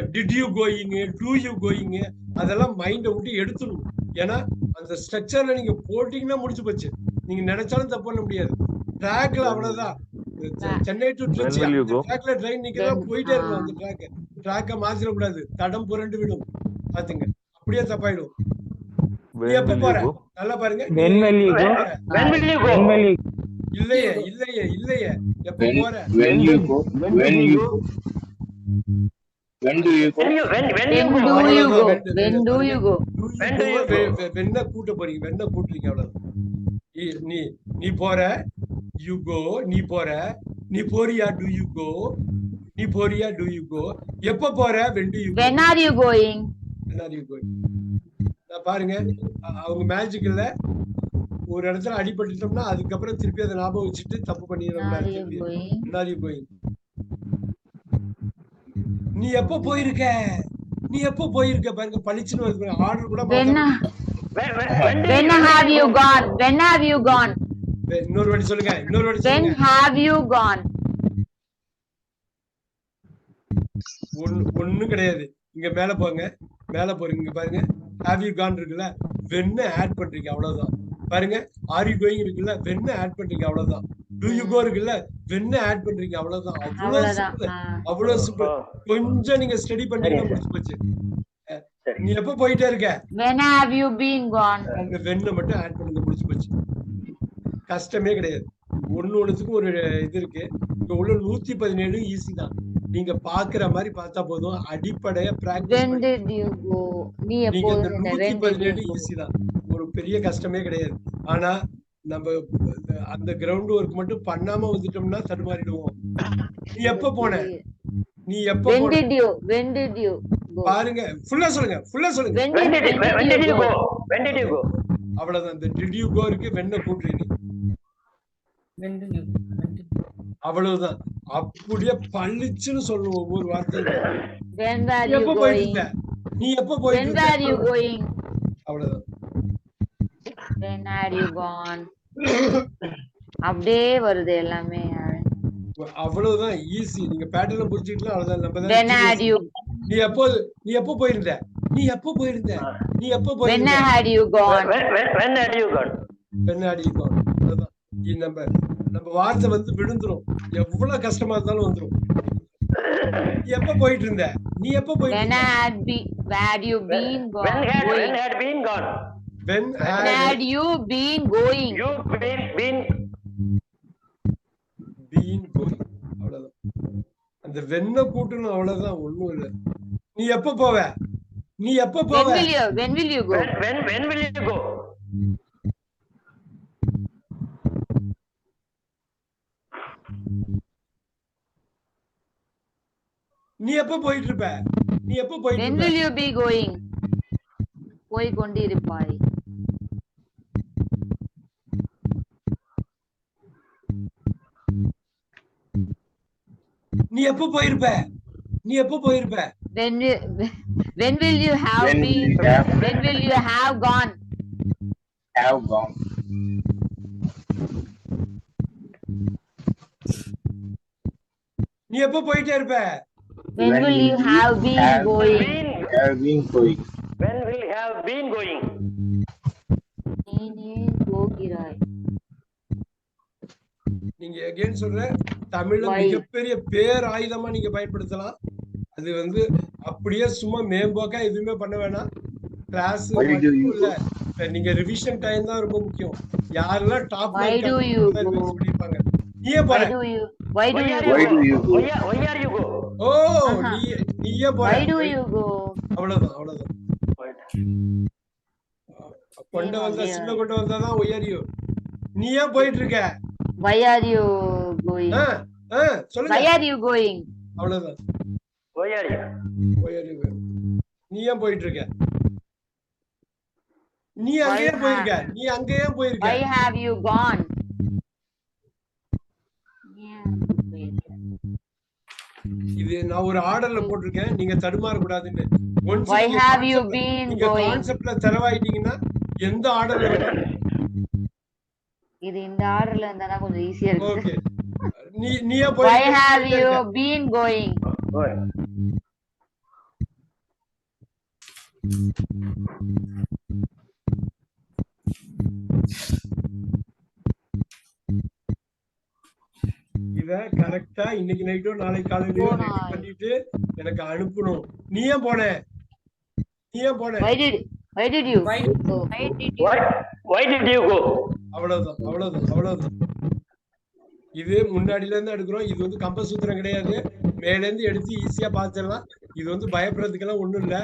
Did you going do you going அதெல்லாம் மைண்டை விட்டு எடுத்துடணும். ஏன்னா அந்த ஸ்ட்ரக்சர்ல நீங்க போட்டீங்கன்னா முடிச்சு போச்சு. நீங்க நினைச்சாலும் தப்பு பண்ண முடியாது. ட்ராக்ல அவ்வளவுதான். சென்னை டு திருச்சி? ட்ராக்ல ட்ரெயின் நிக்கிறதா போயிட்டே இருக்கணும் ஆ. அந்த ட்ராக் ட்ராக்க மாத்திரக்கூடாது தடம் புரண்டு விடும். பாத்துங்க. அப்படியே தப்பாயிடும். நீ When எப்ப will போற? you go? நல்லா பாருங்க. When will you எப்ப go? போற? When you go? When you When, when you go, when when you you go, when do you When go? you when when you When go? do you go? When- When do you go? Do you When do go? you go? கூட்ட போறீங்க கூட்டுறீங்க அவ்வளவுதான் இ- நீ நீ போற you go நீ போற நீ போறியா டு யூ கோ நீ போறியா டு யூ கோ எப்ப போற when do you When are you going? You go பாருங்க அ- அவங்க மேஜிக் இல்ல ஒரு இடத்துல அடிபட்டுட்டோம்னா அதுக்கப்புறம் திருப்பி அதை ஞாபகம் வச்சுட்டு தப்பு When are you? முன்னாடி போய் நீ எப்ப போயிருக்க? நீ எப்ப போயிருக்க பாருங்க பளிச்சுன்னு வருது ஆர்டர் கூட When have you gone? Have you gone? இன்னொரு வாட்டி சொல்லுங்க இன்னொரு வாட்டி When சொல்லுங்க. have you gone? ஒண்ணு ஒண்ணும் கிடையாது. இங்க மேல போங்க மேல போறீங்க இங்க பாருங்க. ஹாவ் யூ கான் இருக்குல்ல? வெண்ண ஆட் பண்றீங்க அவ்வளவுதான். பாருங்க ஆர் யூ கோயிங் இருக்குல்ல? வெண்ண ஆட் பண்றீங்க அவ்வளவுதான். டு யூ கோ இருக்குல்ல வெண்ண ஆட் பண்றீங்க அவ்வளவுதான். அவ்வளவு. ஆ. அவ்வளவு Oh, கொஞ்சம் நீங்க ஸ்டடி பண்ணீங்கன்னா முடிச்சு போச்சு. நீ எப்ப போயிட்டே இருக்க? When have you been gone? அந்த வெண்ணை மட்டும் ஆட் பண்ணுங்க முடிச்சு போச்சு. கஷ்டமே கிடையாது. ஒண்ணு ஒண்ணுத்துக்கும் ஒரு இது இருக்கு. இங்க உள்ள நூத்தி பதினேழு ஈஸி தான். நீங்க பாக்குற மாதிரி பார்த்தா போதும். அடிப்படைய பிராக்டிஸ் நீங்க? நூத்தி பதினேழு? ஈஸி தான். ஒரு பெரிய கஷ்டமே கிடையாது. ஆனா நம்ம அந்த கிரவுண்ட் ஒர்க் மட்டும் பண்ணாம வந்துட்டோம்னா தடுமாறிடுவோம். நீ எப்ப போன? நீ எப்ப? பாருங்க ஃபுல்லா சொல்லுங்க ஃபுல்லா சொல்லுங்க? அவ்வளவுதான். இந்த டிட் யூ கோ இருக்கு. வெண்ண கூட்டுறீங்க அவ்வளவுதான். அப்படியே பளிச்சுன்னு சொல்லணும் ஒவ்வொரு வார்த்தையும் எப்ப போயிட்டு? இருந்த? நீ எப்ப போயிட்டு? அவ்வளவுதான். When are you gone? அப்படியே வருது எல்லாமே அவ்வளவுதான் ஈஸி நீங்க பேட்டர்ன் புரிஞ்சுக்கலாம் அவ்வளவுதான் நம்ம தான் When serious. had you? நீ எப்போ நீ எப்போ போயிருந்த நீ எப்போ போயிருந்த நீ எப்போ When போயிருந்த had you gone? When when when had you gone? நம்ம நம்ம வார்த்தை வந்து விழுந்துரும் எவ்வளவு கஷ்டமா இருந்தாலும் வந்துரும் நீ எப்ப போயிட்டு இருந்த நீ எப்ப போயிட்டு When had be had you been gone? When had when going? had been gone? When When had had you been going? You been been been going அவ்வளவுதான் அந்த வெண்ண கூட்டணும் அவ்வளவுதான் ஒண்ணும் இல்ல நீ எப்ப போவ நீ எப்ப When போவ will you? When will you go? when when when will you go? நீ எப்ப போயிட்டு இருப்ப நீ எப்ப போயிட்டு When will you be going? போய் கொண்டிருப்பாய் நீ எப்ப போயிருப்ப நீ எப்ப போயிருப்ப When will, when will you have When been? you have- When will you have gone? Have gone. நீ எப்ப போயிட்டே இருப்ப When When will you have been have going? Been Have been going. when will you have been going? நீ போகிறாய் நீங்க again சொல்ற தமிழ? மிகப்பெரிய பேர் ஆயுதமா நீங்க பயன்படுத்தலாம் அது வந்து அப்படியே சும்மா மேம்போக்கா எதுவுமே பண்ண வேணாம் கிளாஸ் நீங்க ரிவிஷன் டைம் தான் ரொம்ப முக்கியம் யாரெல்லாம் டாப்? சொல்லிருப்பாங்க நீயே போற do you? Why do Why you are go? Why do you go? Why are, why are you go? ஓ ஆஹா. நீ நீயே போற Why do you go? அவ்வளவுதான் அவ்வளவுதான் கொண்ட வந்தா? சின்ன கொண்டு வந்தாதான் உயரியோ நீ ஏன் போயிட்டு இருக்க Why are you going? Ah, ah, Why சொல்லுங்க are you going? அவ்வளவுதான் Why are you? உயரியோ நீ ஏன் போயிட்டு இருக்க நீ அங்கேயே ha- போயிருக்க நீ அங்கேயே போயிருக்க Why have you gone? ஏன் போயிருக்க? இது நான் ஒரு ஆர்டர்ல போட்டிருக்கேன் நீங்க தடுமாற கூடாதுன்னு Once Why நீங்க have you concept- been நீங்க going? கான்செப்ட்ல தெரவாயிட்டீங்கன்னா எந்த ஆர்டர்ல இது இந்த ஆர்டர்ல இருந்தா தான் கொஞ்சம் ஈஸியா இருக்கு நீ நீயே Why போயிருக்க have you been going? Why? இத கரெக்டா இன்னைக்கு நைட்டோ நாளைக்கு. ரெடி பண்ணிட்டு எனக்கு அனுப்பணும் நீ ஏன் போன நீ ஏன் போன Why did why did you? Why- go? Why did you? Why, why did you go? அவ்வளவுதான் அவ்வளவுதான் அவ்வளவுதான். இது முன்னாடில இருந்து எடுக்கிறோம். இது வந்து கம்பசூத்திரம் கிடையாது. மேல இருந்து எடுத்து ஈஸியா பாத்துடலாம் இது வந்து பயப்படுறதுக்கெல்லாம் ஒண்ணும் இல்ல.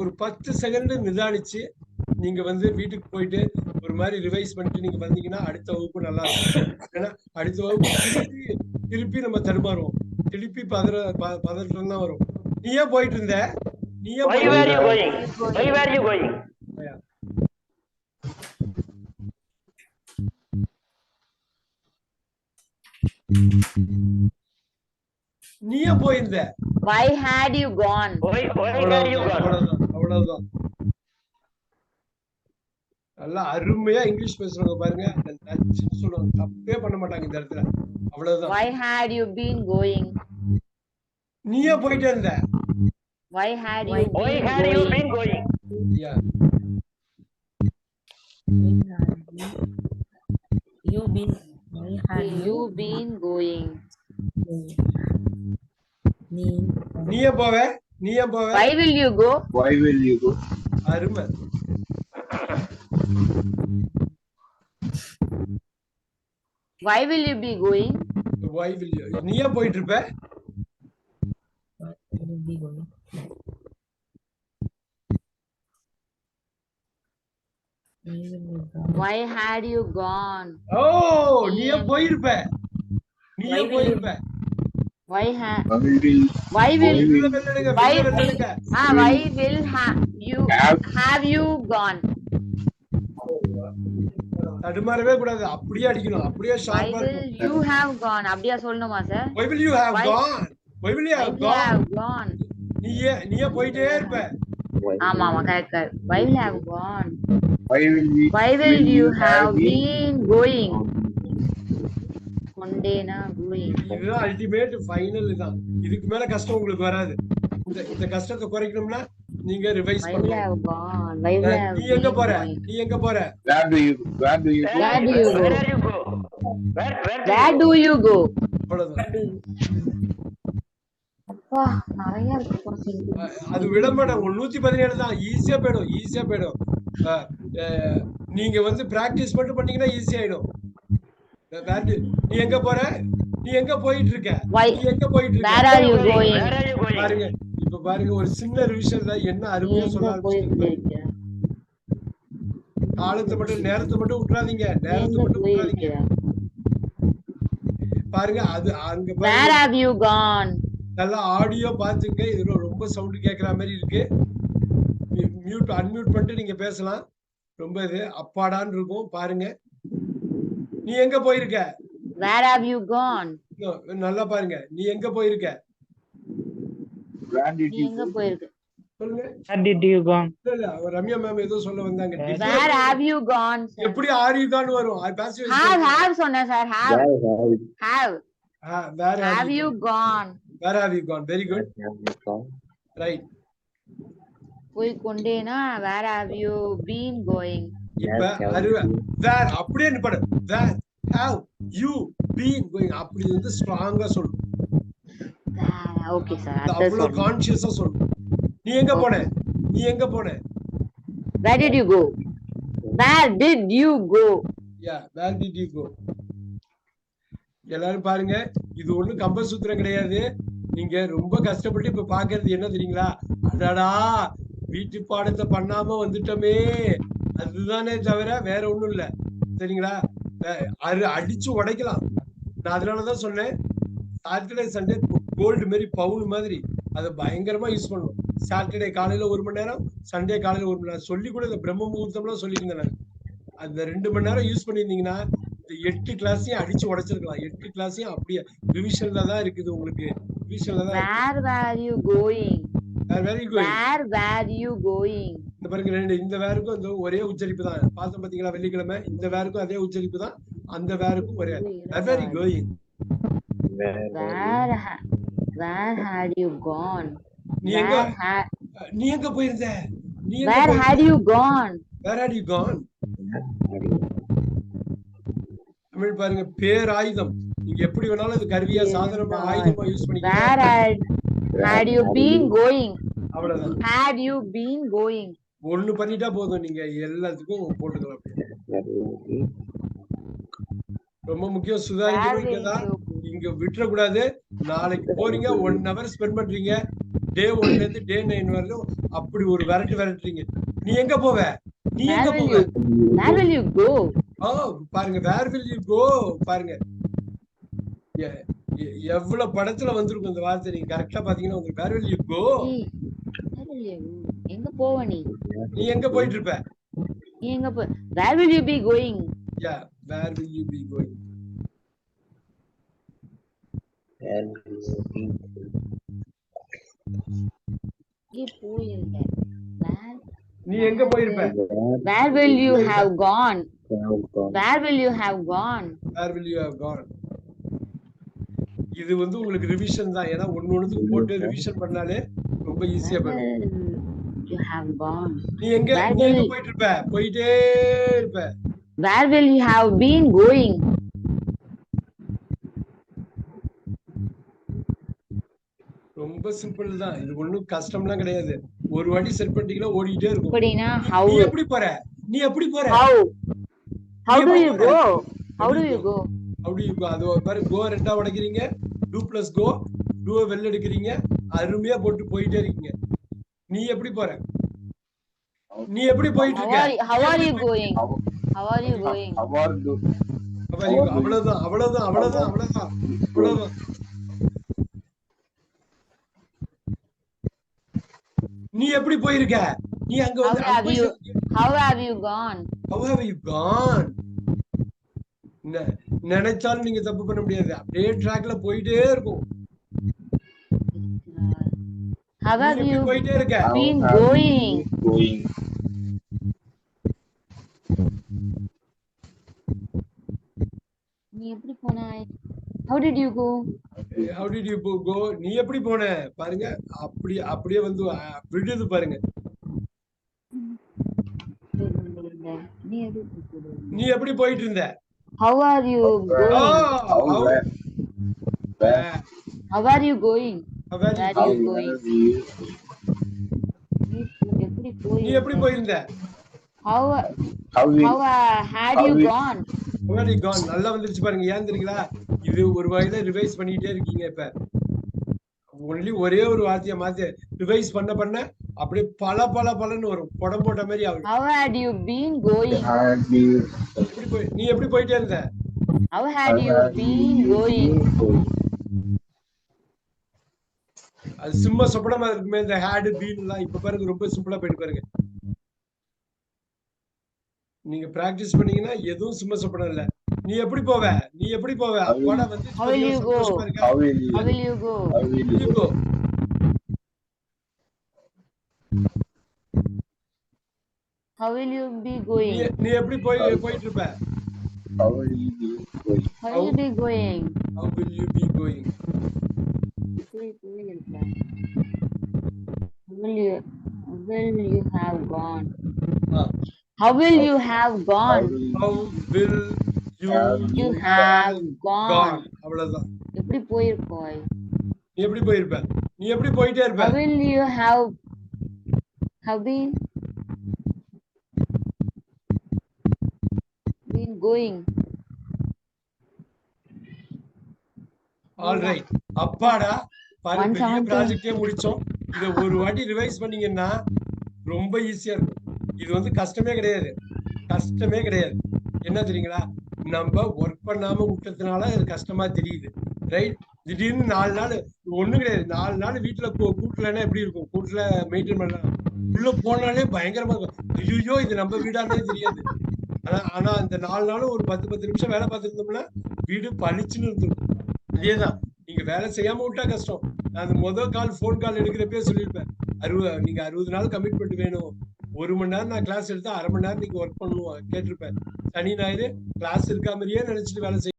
ஒரு பத்து செகண்ட் நிதானிச்சு நீங்க வந்து வீட்டுக்கு போயிட்டு ஒரு மாதிரி ரிவைஸ் பண்ணிட்டு நீங்க வந்தீங்கன்னா அடுத்த வகுப்பு நல்லா இருக்கும். ஏன்னா அடுத்த வகுப்பு திருப்பி நம்ம தடுமாறுவோம். திருப்பி பதற பதற்றம் தான் வரும். நீ ஏன் போயிட்டு இருந்த? நீ ஏன் போயிருந்த Why had you gone? Why, why were you அவ்வளவுதான் gone? அவ்வளவுதான் அவ்வளவுதான் நல்லா அருமையா இங்கிலீஷ் பேசுறவங்க பாருங்க அந்த நச்சுன்னு சொல்லுவாங்க தப்பே பண்ண மாட்டாங்க இந்த இடத்துல அவ்வளவுதான் Why had you been going? நீயே போயிட்டே இருந்த Why had you Why been had you going? been going? ஐயா, You been. Had You been going? நீ ஏன் போவ நீ போவ Why will you go? Why will you go? அருமை Why will you be going? Why will you? நீ போயிட்டு இருப்ப Why will be going? Why had you gone? ஓ நீ ஏன் போயிருப்ப நீ Why ஏன் will you- போயிருப்ப Why ha- Why will Why will ah why will ha- you Have. you gone? தடுமாறவே கூடாது அப்படியே அடிக்கணும் அப்படியே Why ஷார்ப்பா will இருக்கும் you have gone? அப்படியா சொல்லணுமா sir Why will you have Why- gone? Why will you Why have will you gone? have gone? நீ ஏன் நீ ஏன் போயிட்டே இருப்ப ஆமா ஆமா correct correct Why will you have gone? Why will we? Why will you have been going? கொண்டேனா going. இதுதான் அல்டிமேட் ஃபைனல் இதுதான் இதுக்கு மேல கஷ்டம் உங்களுக்கு வராது இந்த இந்த கஷ்டத்தை குறைக்கணும்னா நீங்க ரிவைஸ் have நீ எங்க been போற going? நீ எங்க போற Where do you? Where do you? Where, Where do you where go? are you go? Where, where, do Where do you go? அப்பா நிறைய இருக்கு அது விளம்பரம் ஒரு நூத்தி பதினேழு தான். ஈஸியா போயிடும் ஈஸியா போயிடும். நீங்க வந்து பிராக்டிஸ் மட்டும் பண்ணீங்கன்னா ஈஸி ஆயிடும். நீ எங்க போற? நீ எங்க போயிட்டு இருக்க? நீ எங்க போயிட்டு Where are you இருக்க going? Where are you going? பாருங்க இப்ப பாருங்க ஒரு சின்ன ரிவிஷன் தான். என்ன அருமையா சொல்ல? காலத்தை மட்டும் நேரத்தை மட்டும் விட்டுறாதீங்க. நேரத்தை மட்டும் விட்டுறாதீங்க? பாருங்க அது அங்க நல்லா ஆடியோ பாத்துங்க. இதுல ரொம்ப சவுண்ட் கேக்குற மாதிரி இருக்கு. மியூட் அன்மியூட் பண்ணிட்டு நீங்க பேசலாம். ரொம்ப இது அப்பாடான்னு இருக்கும். பாருங்க. நீ எங்க போயிருக்க? Where have you gone? இன்னும் நல்லா பாருங்க. நீ எங்க போயிருக்க? எங்க? போயிருக்க? ரம்யா மேம் ஏதோ சொல்ல வந்தாங்க. Have you gone? sir? எப்படி வரும். have சொன்னேன் சார் have. Have Ah, where have have you you where have you gone? Very good. Right. போய் கொண்டேனா where have you been going? இப்ப அருவ வேர் அப்படியே நிப்பாடு. Where have you been going அப்படி வந்து ஸ்ட்ராங்கா சொல்லணும் ஓகே சார் அது அடுத்து அவ்வளவு கான்சியஸா சொல்லணும் நீ எங்க போன? நீ எங்க போன? Where did you go? Where did you go? Yeah where did you go எல்லாரும் பாருங்க இது ஒண்ணும் கம்பசூத்திரம் கிடையாது. நீங்க ரொம்ப கஷ்டப்பட்டு இப்ப பாக்குறது என்ன தெரியுங்களா? அடடா! வீட்டு பாடத்தை பண்ணாம வந்துட்டோமே. அதுதானே தவிர வேற ஒண்ணும் இல்ல. சரிங்களா? அது அடிச்சு உடைக்கலாம். நான் அதனாலதான் சொன்னேன். சாட்டர்டே சண்டே கோல்டு மாதிரி பவுன் மாதிரி. அதை பயங்கரமா யூஸ் பண்ணணும் சாட்டர்டே காலையில ஒரு மணி நேரம் சண்டே காலையில ஒரு மணி நேரம். சொல்லி கூட இந்த பிரம்ம முகூர்த்தம்லாம் சொல்லியிருந்தேன் நான். அந்த ரெண்டு மணி நேரம் யூஸ் பண்ணியிருந்தீங்கன்னா இந்த எட்டு கிளாஸையும் அடிச்சு உடைச்சிருக்கலாம். எட்டு கிளாஸையும் அப்படியே ரிவிஷன்ல தான் இருக்குது உங்களுக்கு. Where were you going? Very were you going? இந்த பாருங்க ரெண்டு இந்த வேருக்கும் இந்த ஒரே உச்சரிப்பு தான் பார்த்தோம் பாத்தீங்களா வெள்ளிக்கிழமை இந்த வேருக்கும் அதே உச்சரிப்பு தான் அந்த வேருக்கும் ஒரே very going where had you gone? நீ எங்க நீ எங்க போயிருந்த நீ போயிருக்க? had you gone? Where had you gone? Tamil பாருங்க பேராயுதம் நீங்க எப்படி வேணாலும் இது கருவியா சாதனமா ஆயுதமா யூஸ் Where பண்ணிக்கலாம் had had you been going? அவ்வளவுதான். Had you been going? ஒண்ணு பண்ணிட்டா போதும். நீங்க எல்லாத்துக்கும் போட்டுக்கலாம். ரொம்ப முக்கியம். go? இங்க விட்டுறக்கூடாது. நாளைக்கு போறீங்க ஒன் ஹவர் ஸ்பெண்ட் பண்றீங்க. டே ஒன்ல இருந்து டே நைன் வரலும் அப்படி ஒரு விரட்டு விரட்டுறீங்க. நீ எங்க போவ? நீ எங்க போவ? பாருங்க வேர் வில் யூ கோ பாருங்க. எவ்வளவு படத்துல வந்திருக்கும் இந்த வார்த்தை? நீங்க கரெக்டா பாத்தீங்கன்னா உங்களுக்கு வேர் வில் யூ கோ ஏய், where will you go? எங்க போவ நீ? நீ எங்க போயிட்டு இருப்ப? நீ எங்க போ Where will you be going? Yeah where will you be going எங்கே போயிருக்க Where நீ எங்க போயிருப்ப? Where will you have gone? Where will you have gone? Where will you have gone இது வந்து உங்களுக்கு ரிவிஷன் தான். ஏன்னா ஒண்ணு ஒண்ணுத்துக்கு போட்டு ரிவிஷன் பண்ணாலே ரொம்ப ஈஸியா you gone? நீ எங்க போயிட்டு இருப்ப போயிட்டே இருப்ப. Where will you have been going? ரொம்ப சிம்பிள் தான். இது ஒண்ணும் கஷ்டம்லாம் கிடையாது. ஒரு வாட்டி செட் பண்ணிட்டீங்கன்னா ஓடிட்டே இருக்கும். அப்படின்னா நீ- how நீ எப்படி போற? நீ எப்படி போற? How? how do you go? How do you go? அப்படி இப்போ அது ஒரு பாரு கோ ரெண்டா உடைக்கிறீங்க. டூ பிளஸ் கோ டூவை வெளில எடுக்கிறீங்க அருமையா போட்டு போயிட்டே இருக்கீங்க நீ எப்படி போற நீ எப்படி போயிட்டு இருக்க are you, how are you going? How are you going? How are you? அப்ப நீ அவ்வளவுதான் அவ்வளவுதான் அவ்வளவுதான் அவ்வளவுதான் அவ்வளவுதான் நீ எப்படி போயிருக்க நீ அங்க வந்து How have you- How have you gone? How have you gone? நெ- நினைச்சாலும் நீங்க தப்பு பண்ண முடியாது அப்படியே ட்ராக்ல போயிட்டே இருக்கும் How you போயிட்டே இருக்க been going? Going. நீ எப்படி போனாய்? How did you go? how did you go go? நீ எப்படி போன பாருங்க அப்படி அப்படியே வந்து விடுது பாருங்க நீ எப்படி போகுது? நீ எப்படி போயிட்டு இருந்த How are you Oh, going? How how- where? How are you going? how were you How you going? going? were you? நீ எப்படி? போயிருந்த How How how uh, had How you we- gone? How were you gone? நல்லா வந்துருச்சு பாருங்க ஏன் தெரியுங்களா இது ஒரு வகையில ரிவைஸ் பண்ணிட்டே இருக்கீங்க இப்ப ஒன்லி ஒரே ஒரு வார்த்தையை மாத்தி ரிவைஸ் பண்ண பண்ண அப்படியே பல பல பலன்னு வரும். படம் போட்ட மாதிரி ஆகும் How had you been going? எப்படி போய் நீ எப்படி போயிட்டே இருந்த? How had you been going? அது சிம்ம சொப்பனமா இருக்குமே இந்த ஹேடு பீன் எல்லாம் இப்ப பாருங்க ரொம்ப சிம்பிளா போயிட்டு பாருங்க. நீங்க பிராக்டிஸ் பண்ணீங்கன்னா எதுவும் சிம்ம சொப்பனம் இல்ல. நீ எப்படி போவ? நீ எப்படி போவ? அப்பாடா வந்து How will you be நீ going? நீ எப்படி போய் போயிட்டு இருப்ப How will you be going? How will you be going? how will you be going எப்படி போயிருக்க? How will you will you have gone? Ah. How will you have How gone? will you? how will you You have gone gone. அவ்வளவுதான் எப்படி போயிருப்பாய்? நீ எப்படி போயிருப்ப நீ எப்படி போயிட்டே இருப்ப How will you have have been going? All right அப்பாடா One பெரிய. ப்ராஜெக்டே முடிச்சோம். இத ஒரு வாட்டி ரிவைஸ் பண்ணீங்கன்னா ரொம்ப ஈஸியா இருக்கும். இது வந்து கஷ்டமே கிடையாது. கஷ்டமே கிடையாது. என்ன தெரியுங்களா? நம்ம ஒர்க் பண்ணாம விட்டதுனால அது கஷ்டமா தெரியுது. ரைட் திடீர்னு நாலு நாள் ஒண்ணும் கிடையாது. நாலு நாள் வீட்டுல கூட்டலன்னா எப்படி இருக்கும்? கூட்டுல மெயின்டைன் பண்ணலாம். உள்ள போனாலே பயங்கரமா இருக்கும். ஐயோ இது நம்ம வீடானே தெரியாது. ஆனா ஆனா அந்த நாலு நாளும் ஒரு பத்து பத்து நிமிஷம் வேலை பார்த்துருந்தோம்னா வீடு பளிச்சுன்னு இருந்திருக்கும் அதேதான் நீங்க வேலை செய்யாம விட்டா கஷ்டம். நான் அந்த முதல் கால் ஃபோன் கால் எடுக்கிறப்பே சொல்லியிருப்பேன். அறுபது நீங்க அறுபது நாள் கமிட்மெண்ட் வேணும். ஒரு மணி நேரம் நான் கிளாஸ் எடுத்தா அரை மணி நேரம் நீங்க ஒர்க் பண்ணுவோம் கேட்டிருப்பேன். சனி ஞாயிறு கிளாஸ் இருக்கா மாதிரியே நினைச்சிட்டு வேலை செய்ய